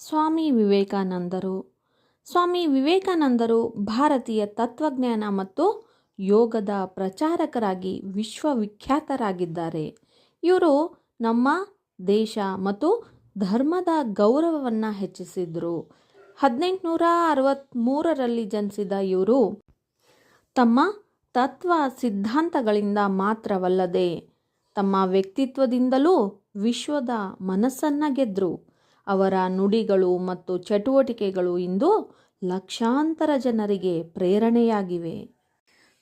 ಸ್ವಾಮಿ ವಿವೇಕಾನಂದರು. ಸ್ವಾಮಿ ವಿವೇಕಾನಂದರು ಭಾರತೀಯ ತತ್ವಜ್ಞಾನ ಮತ್ತು ಯೋಗದ ಪ್ರಚಾರಕರಾಗಿ ವಿಶ್ವವಿಖ್ಯಾತರಾಗಿದ್ದಾರೆ. ಇವರು ನಮ್ಮ ದೇಶ ಮತ್ತು ಧರ್ಮದ ಗೌರವವನ್ನು ಹೆಚ್ಚಿಸಿದರು. ಹದಿನೆಂಟುನೂರ ಅರವತ್ತ್ಮೂರರಲ್ಲಿ ಜನಿಸಿದ ಇವರು ತಮ್ಮ ತತ್ವ ಸಿದ್ಧಾಂತಗಳಿಂದ ಮಾತ್ರವಲ್ಲದೆ ತಮ್ಮ ವ್ಯಕ್ತಿತ್ವದಿಂದಲೂ ವಿಶ್ವದ ಮನಸ್ಸನ್ನು ಗೆದ್ದರು ಅವರ ನುಡಿಗಳು ಮತ್ತು ಚಟುವಟಿಕೆಗಳು ಇಂದು ಲಕ್ಷಾಂತರ ಜನರಿಗೆ ಪ್ರೇರಣೆಯಾಗಿವೆ.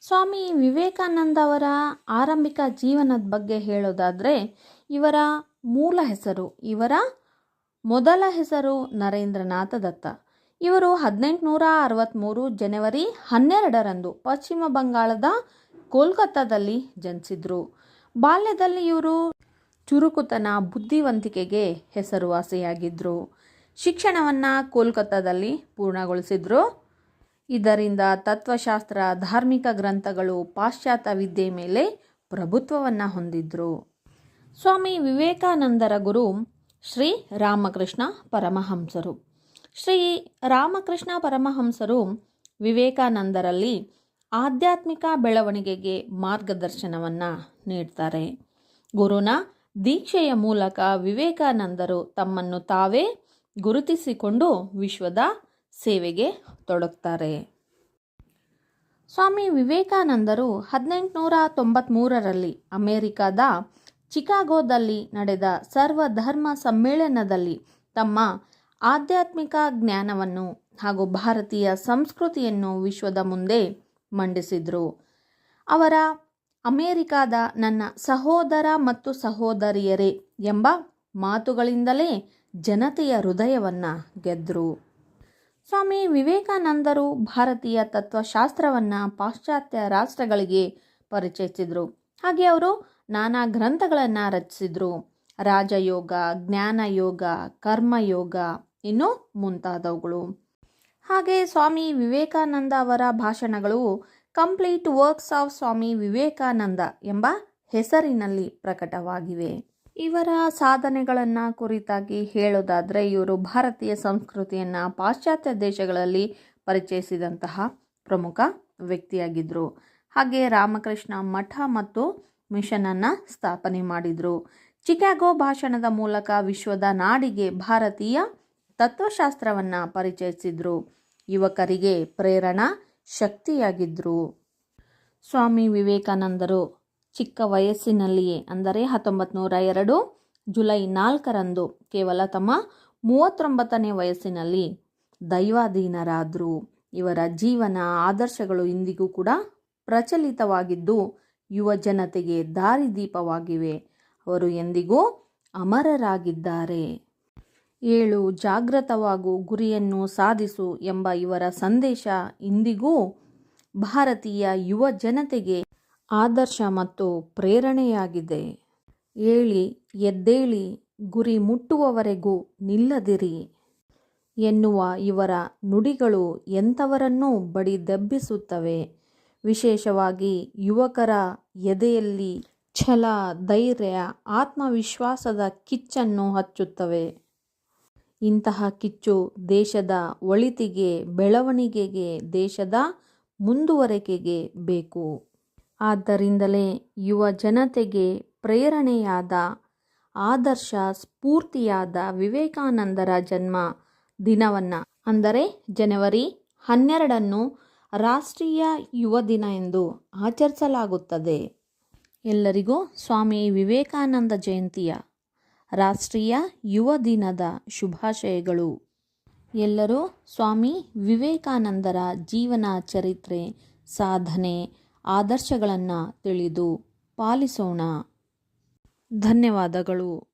ಸ್ವಾಮಿ ವಿವೇಕಾನಂದ ಅವರ ಆರಂಭಿಕ ಜೀವನದ ಬಗ್ಗೆ ಹೇಳೋದಾದರೆ, ಇವರ ಮೂಲ ಹೆಸರು, ಇವರ ಮೊದಲ ಹೆಸರು ನರೇಂದ್ರನಾಥ ದತ್ತ. ಇವರು ಹದಿನೆಂಟುನೂರ ಅರವತ್ತ್ಮೂರು ಜನವರಿ ಹನ್ನೆರಡರಂದು ಪಶ್ಚಿಮ ಬಂಗಾಳದ ಕೋಲ್ಕತ್ತಾದಲ್ಲಿ ಜನಿಸಿದರು. ಬಾಲ್ಯದಲ್ಲಿ ಇವರು ಚುರುಕುತನ ಬುದ್ಧಿವಂತಿಕೆಗೆ ಹೆಸರುವಾಸಿಯಾಗಿದ್ದರು ಶಿಕ್ಷಣವನ್ನು ಕೋಲ್ಕತ್ತಾದಲ್ಲಿ ಪೂರ್ಣಗೊಳಿಸಿದರು. ಇದರಿಂದ ತತ್ವಶಾಸ್ತ್ರ, ಧಾರ್ಮಿಕ ಗ್ರಂಥಗಳು ಪಾಶ್ಚಾತ್ಯ ವಿದ್ಯೆ ಮೇಲೆ ಪ್ರಭುತ್ವವನ್ನು ಹೊಂದಿದ್ರು. ಸ್ವಾಮಿ ವಿವೇಕಾನಂದರ ಗುರು ಶ್ರೀ ರಾಮಕೃಷ್ಣ ಪರಮಹಂಸರು. ಶ್ರೀ ರಾಮಕೃಷ್ಣ ಪರಮಹಂಸರು ವಿವೇಕಾನಂದರಲ್ಲಿ ಆಧ್ಯಾತ್ಮಿಕ ಬೆಳವಣಿಗೆಗೆ ಮಾರ್ಗದರ್ಶನವನ್ನು ನೀಡ್ತಾರೆ. ಗುರುನ ದೀಕ್ಷೆಯ ಮೂಲಕ ವಿವೇಕಾನಂದರು ತಮ್ಮನ್ನು ತಾವೇ ಗುರುತಿಸಿಕೊಂಡು ವಿಶ್ವದ ಸೇವೆಗೆ ತೊಡಗ್ತಾರೆ. ಸ್ವಾಮಿ ವಿವೇಕಾನಂದರು ಹದಿನೆಂಟುನೂರ ತೊಂಬತ್ಮೂರರಲ್ಲಿ ಅಮೆರಿಕದ ಚಿಕಾಗೋದಲ್ಲಿ ನಡೆದ ಸರ್ವಧರ್ಮ ಸಮ್ಮೇಳನದಲ್ಲಿ ತಮ್ಮ ಆಧ್ಯಾತ್ಮಿಕ ಜ್ಞಾನವನ್ನು ಹಾಗೂ ಭಾರತೀಯ ಸಂಸ್ಕೃತಿಯನ್ನು ವಿಶ್ವದ ಮುಂದೆ ಮಂಡಿಸಿದರು. ಅವರ ಅಮೇರಿಕಾದ ನನ್ನ ಸಹೋದರ ಮತ್ತು ಸಹೋದರಿಯರೇ ಎಂಬ ಮಾತುಗಳಿಂದಲೇ ಜನತೆಯ ಹೃದಯವನ್ನು ಗೆದ್ದರು ಸ್ವಾಮಿ ವಿವೇಕಾನಂದರು ಭಾರತೀಯ ತತ್ವಶಾಸ್ತ್ರವನ್ನು ಪಾಶ್ಚಾತ್ಯ ರಾಷ್ಟ್ರಗಳಿಗೆ ಪರಿಚಯಿಸಿದರು. ಹಾಗೆ ಅವರು ನಾನಾ ಗ್ರಂಥಗಳನ್ನು ರಚಿಸಿದರು. ರಾಜಯೋಗ, ಜ್ಞಾನಯೋಗ, ಕರ್ಮಯೋಗ ಇನ್ನು ಮುಂತಾದವುಗಳು. ಹಾಗೆ ಸ್ವಾಮಿ ವಿವೇಕಾನಂದ ಅವರ ಭಾಷಣಗಳು Complete Works of Swami Vivekananda ಎಂಬ ಹೆಸರಿನಲ್ಲಿ ಪ್ರಕಟವಾಗಿವೆ. ಇವರ ಸಾಧನೆಗಳನ್ನು ಕುರಿತಾಗಿ ಹೇಳೋದಾದರೆ ಇವರು ಭಾರತೀಯ ಸಂಸ್ಕೃತಿಯನ್ನು ಪಾಶ್ಚಾತ್ಯ ದೇಶಗಳಲ್ಲಿ ಪರಿಚಯಿಸಿದಂತಹ ಪ್ರಮುಖ ವ್ಯಕ್ತಿಯಾಗಿದ್ದರು ಹಾಗೆ ರಾಮಕೃಷ್ಣ ಮಠ ಮತ್ತು ಮಿಷನನ್ನು ಸ್ಥಾಪನೆ ಮಾಡಿದರು. ಚಿಕಾಗೋ ಭಾಷಣದ ಮೂಲಕ ವಿಶ್ವದ ನಾಡಿಗೆ ಭಾರತೀಯ ತತ್ವಶಾಸ್ತ್ರವನ್ನು ಪರಿಚಯಿಸಿದರು. ಯುವಕರಿಗೆ ಪ್ರೇರಣಾ ಶಕ್ತಿಯಾಗಿದ್ದರು ಸ್ವಾಮಿ ವಿವೇಕಾನಂದರು ಚಿಕ್ಕ ವಯಸ್ಸಿನಲ್ಲಿಯೇ, ಅಂದರೆ ಹತ್ತೊಂಬತ್ತು ನೂರ ಎರಡು ಜುಲೈ ನಾಲ್ಕರಂದು, ಕೇವಲ ತಮ್ಮ ಮೂವತ್ತೊಂಬತ್ತನೇ ವಯಸ್ಸಿನಲ್ಲಿ ದೈವಾಧೀನರಾದರು. ಇವರ ಜೀವನ ಆದರ್ಶಗಳು ಇಂದಿಗೂ ಕೂಡ ಪ್ರಚಲಿತವಾಗಿದ್ದು, ಯುವ ಜನತೆಗೆ ದಾರಿದೀಪವಾಗಿವೆ. ಅವರು ಎಂದಿಗೂ ಅಮರರಾಗಿದ್ದಾರೆ. ಏಳು ಜಾಗೃತವಾಗು ಗುರಿಯನ್ನು ಸಾಧಿಸು ಎಂಬ ಇವರ ಸಂದೇಶ ಇಂದಿಗೂ ಭಾರತೀಯ ಯುವ ಜನತೆಗೆ ಆದರ್ಶ ಮತ್ತು ಪ್ರೇರಣೆಯಾಗಿದೆ. ಏಳಿ, ಎದ್ದೇಳಿ, ಗುರಿ ಮುಟ್ಟುವವರೆಗೂ ನಿಲ್ಲದಿರಿ ಎನ್ನುವ ಇವರ ನುಡಿಗಳು ಎಂಥವರನ್ನೂ ಬಡಿದೆಬ್ಬಿಸುತ್ತವೆ ವಿಶೇಷವಾಗಿ ಯುವಕರ ಎದೆಯಲ್ಲಿ ಛಲ, ಧೈರ್ಯ, ಆತ್ಮವಿಶ್ವಾಸದ ಕಿಚ್ಚನ್ನು ಹಚ್ಚುತ್ತವೆ. ಇಂತಹ ಕಿಚ್ಚು ದೇಶದ ಒಳಿತಿಗೆ, ಬೆಳವಣಿಗೆಗೆ, ದೇಶದ ಮುಂದುವರಿಕೆಗೆ ಬೇಕು. ಆದ್ದರಿಂದಲೇ ಯುವ ಜನತೆಗೆ ಪ್ರೇರಣೆಯಾದ, ಆದರ್ಶ ಸ್ಫೂರ್ತಿಯಾದ ವಿವೇಕಾನಂದರ ಜನ್ಮ ದಿನವನ್ನು, ಅಂದರೆ ಜನವರಿ ಹನ್ನೆರಡನ್ನು ರಾಷ್ಟ್ರೀಯ ಯುವ ದಿನ ಎಂದು ಆಚರಿಸಲಾಗುತ್ತದೆ. ಎಲ್ಲರಿಗೂ ಸ್ವಾಮಿ ವಿವೇಕಾನಂದ ಜಯಂತಿಯ ರಾಷ್ಟ್ರೀಯ ಯುವ ದಿನದ ಶುಭಾಶಯಗಳು. ಎಲ್ಲರೂ ಸ್ವಾಮಿ ವಿವೇಕಾನಂದರ ಜೀವನ ಚರಿತ್ರೆ ಸಾಧನೆ ಆದರ್ಶಗಳನ್ನು ತಿಳಿದು ಪಾಲಿಸೋಣ. ಧನ್ಯವಾದಗಳು.